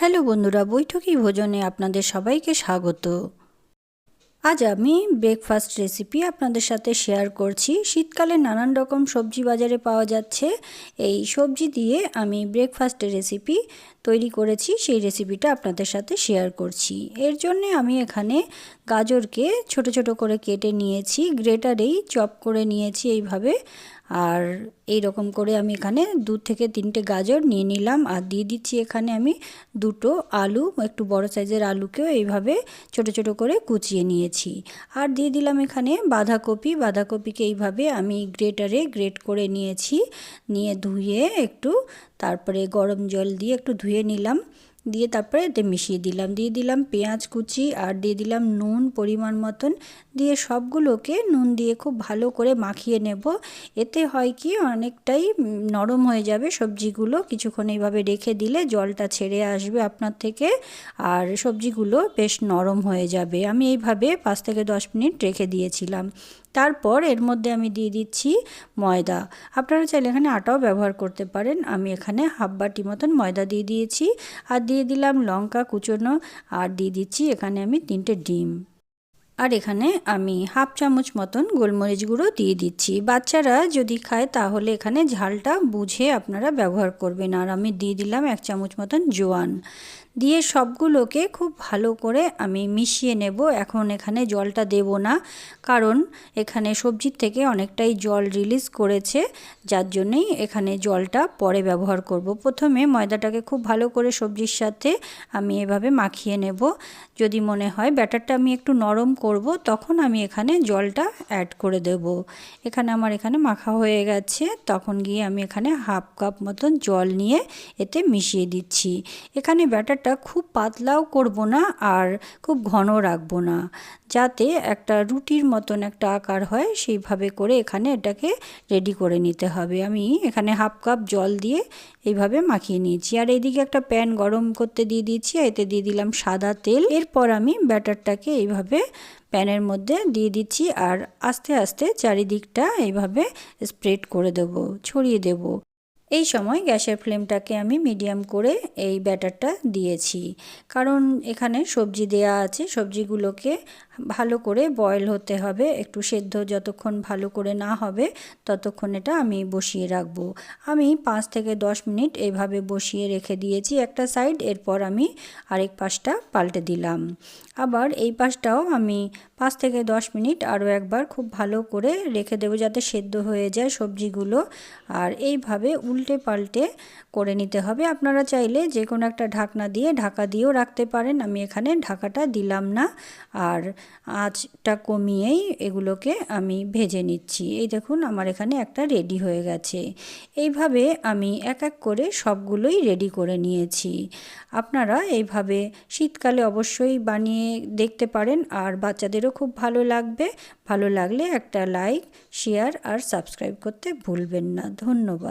Hello বন্ধুরা, বৈঠকি ভোজনে আপনাদের সবাইকে স্বাগত। আজ আমি ব্রেকফাস্ট রেসিপি আপনাদের সাথে শেয়ার করছি। শীতকালে নানান রকম সবজি বাজারে পাওয়া যাচ্ছে। এই সবজি দিয়ে আমি ব্রেকফাস্টের রেসিপি তৈরি করেছি, সেই রেসিপিটা আপনাদের সাথে শেয়ার করছি। এর জন্য আমি এখানে গাজরকে ছোট ছোট করে কেটে নিয়েছি, গ্রেটারেই চপ করে নিয়েছি এইভাবে। আর এই রকম করে আমি এখানে দু থেকে তিনটে গাজর নিয়ে নিলাম আর দিয়ে দিচ্ছি এখানে আমি দুটো আলু, একটু বড় সাইজের আলুকেও এইভাবে ছোট ছোট করে কুচিয়ে নিয়েছি। আর দিয়ে দিলাম এখানে বাঁধাকপি, বাঁধাকপিকে এইভাবে আমি গ্রেটারে গ্রেট করে নিয়েছি, নিয়ে ধুয়ে একটু তারপরে গরম জল দিয়ে একটু ধুয়ে নিলাম। দিয়ে তারপরে এতে মিশিয়ে দিলাম। দিয়ে দিলাম পেঁয়াজ কুচি আর দিয়ে দিলাম নুন পরিমাণ মতন। দিয়ে সবগুলোকে নুন দিয়ে খুব ভালো করে মাখিয়ে নেব। এতে হয় কি অনেকটাই নরম হয়ে যাবে সবজিগুলো। কিছুক্ষণ এইভাবে রেখে দিলে জলটা ছেড়ে আসবে আপনার থেকে আর সবজিগুলো বেশ নরম হয়ে যাবে। আমি এইভাবে পাঁচ থেকে দশ মিনিট রেখে দিয়েছিলাম। তারপর এর মধ্যে আমি দিয়ে দিচ্ছি ময়দা। আপনারা চাইলে এখানে আটাও ব্যবহার করতে পারেন। আমি এখানে হাফ বাটি মতন ময়দা দিয়ে দিয়েছি। আর দিয়ে দিলাম লঙ্কা কুচোনো আর দিয়ে দিচ্ছি এখানে আমি তিনটে ডিম। আর এখানে আমি হাফ চামচ মতন গোলমরিচ গুঁড়ো দিয়ে দিচ্ছি। বাচ্চারা যদি খায় তাহলে এখানে ঝালটা বুঝে আপনারা ব্যবহার করবেন। আর আমি দিয়ে দিলাম এক চামচ মতন জোয়ান। দিয়ে সবগুলোকে খুব ভালো করে আমি মিশিয়ে নেব। এখন এখানে জলটা দেব না, কারণ এখানে সবজির থেকে অনেকটাই জল রিলিজ করেছে, যার জন্যেই এখানে জলটা পরে ব্যবহার করব। প্রথমে ময়দাটাকে খুব ভালো করে সবজির সাথে আমি এভাবে মাখিয়ে নেব। যদি মনে হয় ব্যাটারটা আমি একটু নরম করব, তখন আমি এখানে জলটা অ্যাড করে দেব। এখানে আমার এখানে মাখা হয়ে গেছে, তখন গিয়ে আমি এখানে হাফ কাপ মতন জল নিয়ে এতে মিশিয়ে দিচ্ছি। এখানে ব্যাটারটা খুব পাতলাও করব না আর খুব ঘন রাখব না, যাতে একটা রুটির মতন একটা আকার হয়, সেইভাবে করে এখানে এটাকে রেডি করে নিতে হবে। আমি এখানে হাফ কাপ জল দিয়ে এইভাবে মাখিয়ে নিয়েছি। আর এইদিকে একটা প্যান গরম করতে দিয়ে দিয়েছি এতে দিয়ে দিলাম সাদা তেল। এরপর আমি ব্যাটারটাকে এইভাবে প্যানের মধ্যে দিয়ে দিচ্ছি আর আস্তে আস্তে চারিদিকটা এইভাবে স্প্রেড করে দেব ছড়িয়ে দেব। এই সময় গ্যাসের ফ্লেমটাকে আমি মিডিয়াম করে এই ব্যাটারটা দিয়েছি। কারণ এখানে সবজি দেয়া আছে, সবজিগুলোকে ভালো করে বয়েল হতে হবে। একটু সেদ্ধ যতক্ষণ ভালো করে না হবে, ততক্ষণ এটা আমি বসিয়ে রাখব। আমি পাঁচ থেকে দশ মিনিট এইভাবে বসিয়ে রেখে দিয়েছি একটা সাইড এরপর আমি আরেক পাশটা পাল্টে দিলাম। আবার এই পাশটাও আমি পাঁচ থেকে দশ মিনিট আরও একবার খুব ভালো করে রেখে দেবো যাতে সেদ্ধ হয়ে যায় সবজিগুলো। আর এইভাবে উল্টে পাল্টে করে নিতে হবে। আপনারা চাইলে যে কোনো একটা ঢাকনা দিয়ে ঢাকা দিয়েও রাখতে পারেন। আমি এখানে ঢাকাটা দিলাম না। আর আঁচটা কমিয়েই এগুলোকে আমি ভেজে নিচ্ছি। এই দেখুন, আমার এখানে একটা রেডি হয়ে গেছে। এইভাবে আমি এক এক করে সবগুলোই রেডি করে নিয়েছি। আপনারা এইভাবে শীতকালে অবশ্যই বানিয়ে দেখতে পারেন। আর বাচ্চাদেরও খুব ভালো লাগবে। ভালো লাগলে একটা লাইক শেয়ার আর সাবস্ক্রাইব করতে ভুলবেন না। ধন্যবাদ।